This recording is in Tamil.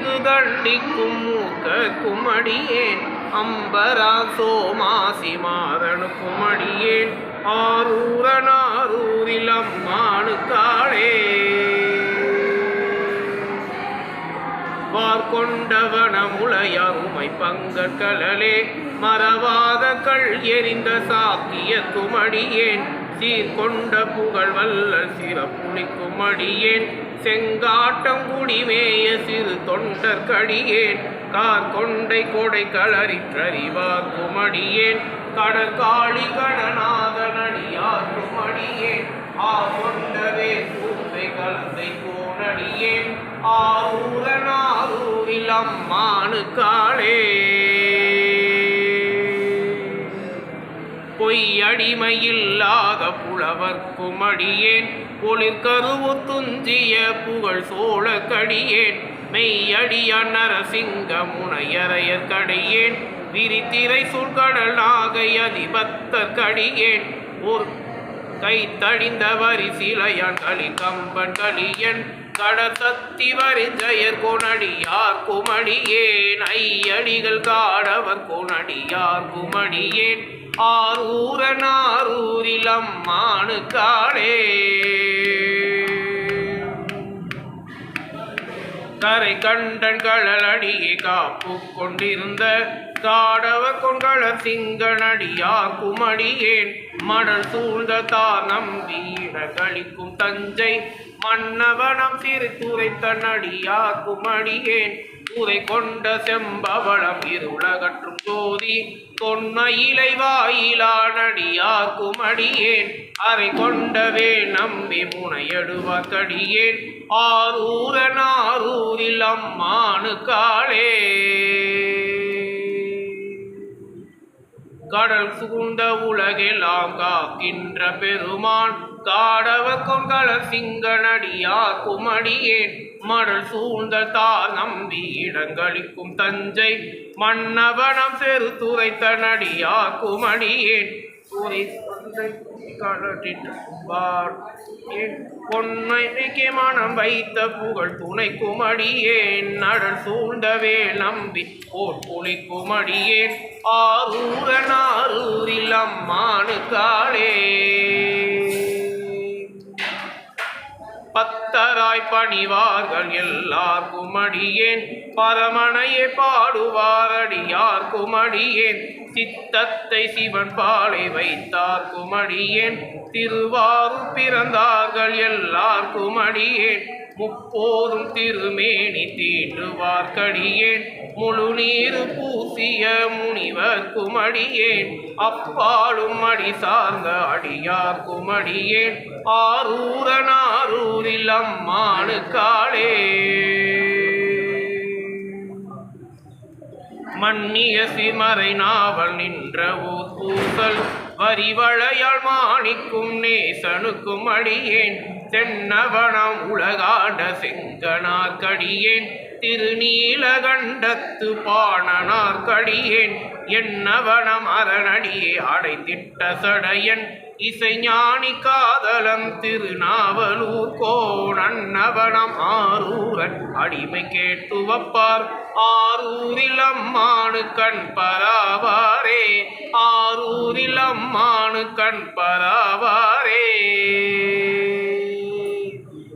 செய்து தண்டிக்கும் மூக்க குமடியேன் அம்பரா சோமாசி மாதனுக்கும் குமடியேன் ஆரூரனாரூரில் அம்மானுக்காளே. வார்கொண்டவன முளையருமை பங்கற்கலே மறவாத கள் எரிந்த சாக்கிய குமடியேன் சீர்கொண்ட புகழ் வல்ல சிறப்புளிக்கும் அடியேன் செங்காட்டம் குடிமேய சிறு தொண்டர் கடியேன். கார் கொண்டை கொடை களறிற்றறிவார் குமடியேன் கடற்காளி கணநாதனடியார் குமடியேன் ஆ கொண்டவே கூந்தை கலந்தை கோணடியேன் அம்மானு காளே பொய்யடிமையில்லாத புலவர்க்கும் அடியேன் ஒளிர்கருவு துஞ்சிய புகழ் சோழ கடியேன் நரசிங்க முனையரையர் கடியேன். விரித்திரை சுழ்கடல் நாகை அதிபத்தர் கடியேன். ஒரு கை தடிந்த வரி சிலையான் களி கம்பன் களியன். கடசத்தி ஜெயர் கோணடியார் குமடியேன். ஐயடிகள் காடவர் கோணடியார் குமடியேன். ஆரூரனாரூரில் அம்மானு காடே கரை கண்டன் கடலடியை காப்பு கொண்டிருந்த காடவ கொண்கள சிங்கனடியா குமடியேன். மணல் சூழ்ந்த தானம் வீட கழிக்கும் தஞ்சை மன்னவனம் சிறு துரைத்த நடியா குமடியேன். துறை கொண்ட செம்பவளம் இருளகற்றும் ஜோதி தொன்ன இலை அடியேன் அதை கொண்டவே நம்பி முனையடுவார் கடியேன் ஆரூரனாரூரில் அம்மானு காளே. கடல் சூழ்ந்த உலகெல்லாம் காக்கின்ற பெருமான். காடவ கொண்கள சிங்கனடியார் குமடியேன். மடல் சூழ்ந்த தார் நம்பி இடங்களிக்கும் தஞ்சை. மன்னவனம் செருத்துரைத்த நடியா நடியார் குமடியேன். துறை மனம் வைத்த புகழ் துணை குமடியேன் நடல் சூழ்ந்தவே நம்பி ஓர் புலி குமடியேன் ஆரூரனாரூரில் அம்மானு காளே பத்தராய் பணிவார்கள் எல்லார் குமடியேன். பரமனையே பாடுவாரடியார் குமடியேன். சித்தத்தை சிவன் பாலை வைத்தார் குமடியேன். திருவாரூர் பிறந்தார்கள் எல்லார் குமடியேன். முப்போதும் திருமேனி தீண்டுவார் கடியேன். முழு நீர் பூசிய முனிவர் குமடியேன். அப்பாலும் அடி சார்ந்த அடியார் குமடியேன். ஆரூரனாரூரில் அம்மானு காளே. மன்னிய சிமறை நாவல் நின்ற ஊர் பூசல் வரிவளையால் மாணிக்கும் நேசனுக்கும் அடியேன் தென்னவனம் உலகாண்ட செங்கனார் கடியேன் திருநீலகண்டத்து பாணனார் கடியேன் என்னவனம் அரணடியே அடைத்திட்ட சடையன். இசைஞானி காதலம் திருநாவலூர் கோணவனம் ஆரூரன். அடிமை கேட்டுவப்பார் ஆரூரில் அம்மானு கண் பராவாரே. ஆரூரில் அம்மானு கண் பராவாரே.